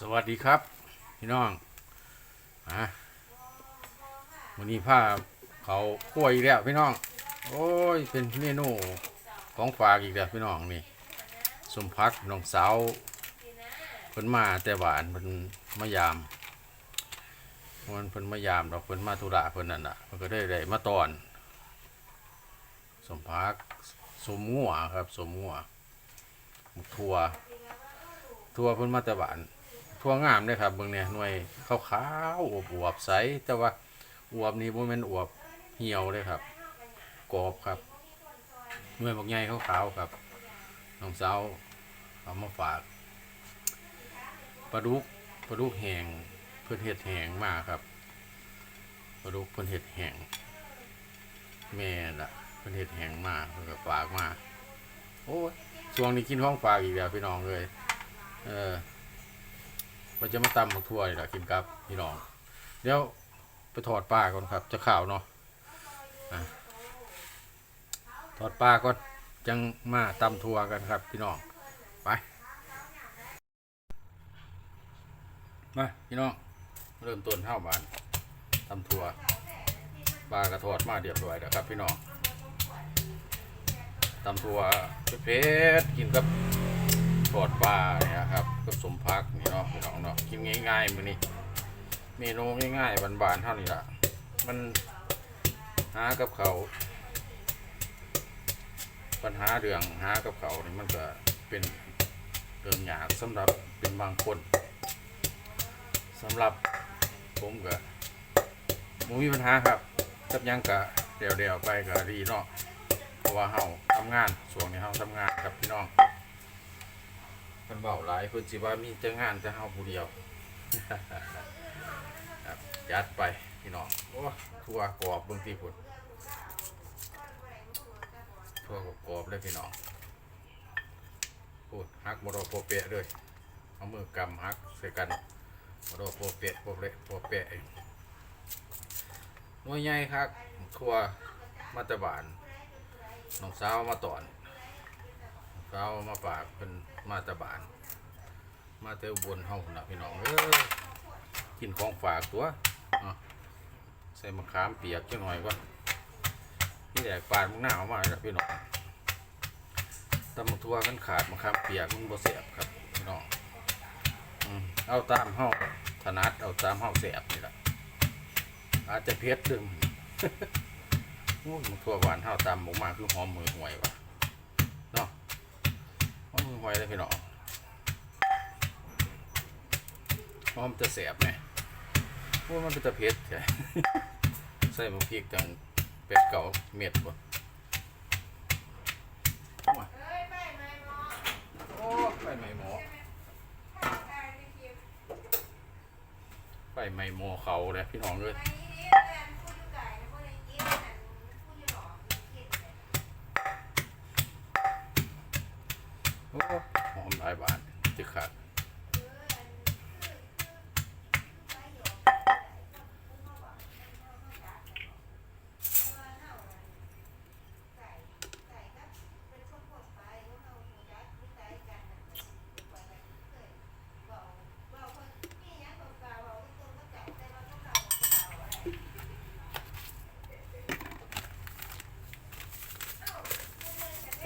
สวัสดีครับ พี่น้องอะวันนี้ผ้าเขาคั่วอีกแล้วพี่น้อง โอ้ยเป็นเมนูของฝากอีกแล้วพี่น้องนี่สมพักน้องสาวเพิ่นมาแต่หวานเพิ่นมายามมันเพิ่นมายามดอกเพิ่นมาธุระเพิ่นนั่นน่ะเพิ่นก็ได้ได้มาตอน สมพักสมงัวครับ สมงัวหมกทัวทัวเพิ่นมาแต่บ้าน ทัวงามเลยครับเบิ่งเนี่ยหน่วยขาวๆอวบๆใสแต่ว่าอวบนี่บ่แม่นอวบเหี่ยวเลยครับกรอบครับหน่วยบักใหญ่ขาวๆครับน้องสาวเอามาฝากปลาดุกปลาดุกแหงเพิ่นเฮ็ดแหงมาครับปลาดุกเพิ่นเฮ็ดแหงแม่น่ะเพิ่นเฮ็ดแหงมาเพิ่นก็ฝากมาโอ้ช่วงนี้กินของฝากอีกแล้วพี่น้องเลยเออ เราจะมาตำบักทั่วนี่แหละกินกับพี่น้อง เดี๋ยวไปถอดปลาก่อนครับ จะข่าวเนาะอะถอดปลาก่อนจังมาตำทัวกันครับ พี่น้อง ไป มาพี่น้อง เริ่มต้นข้าวบานตำทัวปลากระทอดมาเรียบร้อยแล้วครับ พี่น้องตำทัวเผ็ดๆกินกับทอดปลาเนี่ยครับ กับสมพักนี่เนาะพี่น้องเนาะกินง่ายๆมื้อนี้เมนูง่ายๆบานๆเท่านี้ล่ะ มันหากับเขาปัญหาเรื่องหากับเขานี่มันก็เป็นเรื่องยากสำหรับเป็นบางคนสำหรับผมก็บ่มีปัญหาครับกับยังกะเดี๋ยวๆไปก็ดีเนาะเพราะว่าเฮาทำงานช่วงนี้เฮาทำงานครับพี่น้อง เพิ่นเบาหลายเพิ่นสิว่ามีแต่งานแต่เฮาผู้เดียวครับยัดไปพี่น้องโอ้ทั่วกรอบเบิ่งที่พุ่นทั่วกรอบเลยพี่น้องพูดฮักบ่อโปะเปะเลยเอามือกำฮักใส่กันบ่อโปะเปะโปเปะโปะเปะหน่วยใหญ่ครับทั่วมาตะบานน้องสาวมาตอน เขาเอามาฝากเป็นมาตะบาน มาเตอุบลเฮาพุ่นะพี่น้องเออกินของฝากตัวอะใส่มะขามเปียกจังหน่อยก่อนนี่แหละปาดมึงหน้าเอามาแล้วพี่น้องตำบักทั่วกันขาดมะขามเปียกมันบ่แสบครับพี่น้องเอาตามเฮาถนัดเอาตามเฮาแสบนี่ล่ะอาจจะเผ็ดดึงโอ้ยมะทัวหวานเฮาตามหมูมาคือหอมมือห่วยว่ะ อามือหอยเลยพี่น้องเพราะมันจะแสบไงเพราะมันเป็นตะเพ็ดใช่ใส่มะพริกจังเป็ดเก่าเม็ดบ่โอ้ยโอ้ไฟไหม้หมอไฟไหม้หมอเขาเลยพี่น้องเลย หอมหลายบาทจะขาด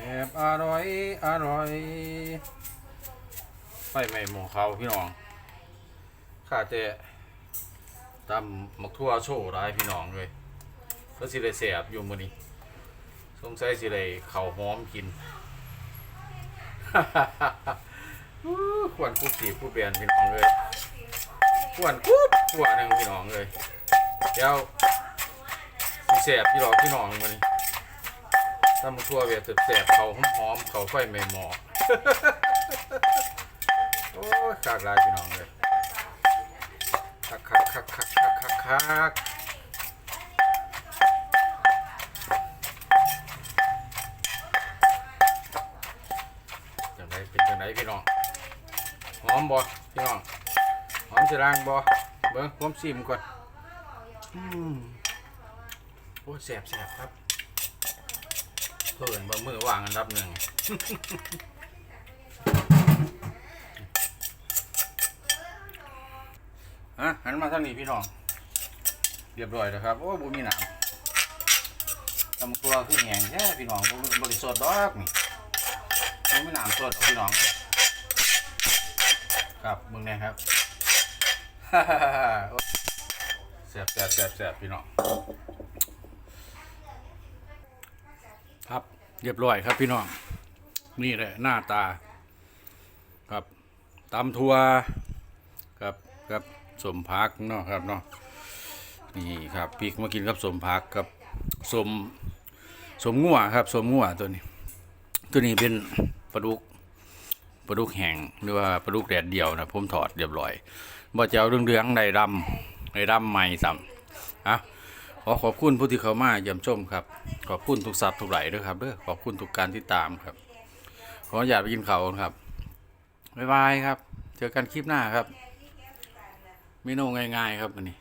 แอบอร่อยอร่อยไฟไหม้หมอเขาพี่น้องข้าแต่ตำมักทั่วโชว์ร้ายพี่น้องเลยก็สิได้แสบอยู่มือนี้สงสัยสิได้ข้าหอมกินอู้ควรคุบสีผู้เปลี่ยนพี่น้องเลยควรคุบขวนหนึ่งพี่น้องเลยเดี๋ยวสิแสบพี่น้องพี่น้องมือนี้ ตำทั่วเวียดแสบๆเขาหอมๆเขาไฟไม่หมอกโอ้ยขากลายพี่น้องเลยคักคักคักคักคักคักคักจังไรเป็นจังไรพี่น้องหอมบ่พี่น้องหอมสิรางบ่เบิ้งผมชิมก่อนอืมโอ้แสบแสบครับ เพิ่นบ่มือวางอันดับหนึ่งฮะหันมาทางนี้พี่น้อง เรียบร้อยแล้วครับ โอ้บุมีหนามตำตัวคือแหงแค่พี่น้องบ่บริสุทธิ์ดอกนี่บ่มีหนามสดดอพี่น้อง ครับมึงไงครับแซ่บแซ่บแซ่บแซ่บพี่น้อง ครับเรียบร้อยครับพี่น้อง นี่แหละหน้าตา ครับตำทัวครับครับสมพักเนาะครับเนาะนี่ครับพริกมากินกับสมพักกับสมสมงัวครับสมงัวตัวนี้ ตัวนี้เป็นปลาดุกปลาดุกแห้งหรือว่าปลาดุกแดดเดียวนะผมถอดเรียบร้อยบ่จะเอาเรื่องเรื่องในดำในดำใหม่ซ้ำอะ อขอบคุณผู้ที่เข้ามาเยี่ยมชมครับ ขอบคุณทุกสับทุกไหลด้วยครับเด้อขอบคุณทุกการที่ตามครับ ขออย่าตไปกินเขาวก่อนครับบ๊ายบายครับ เจอกันคลิปหน้าครับเมนูง่ายๆครับวันนี้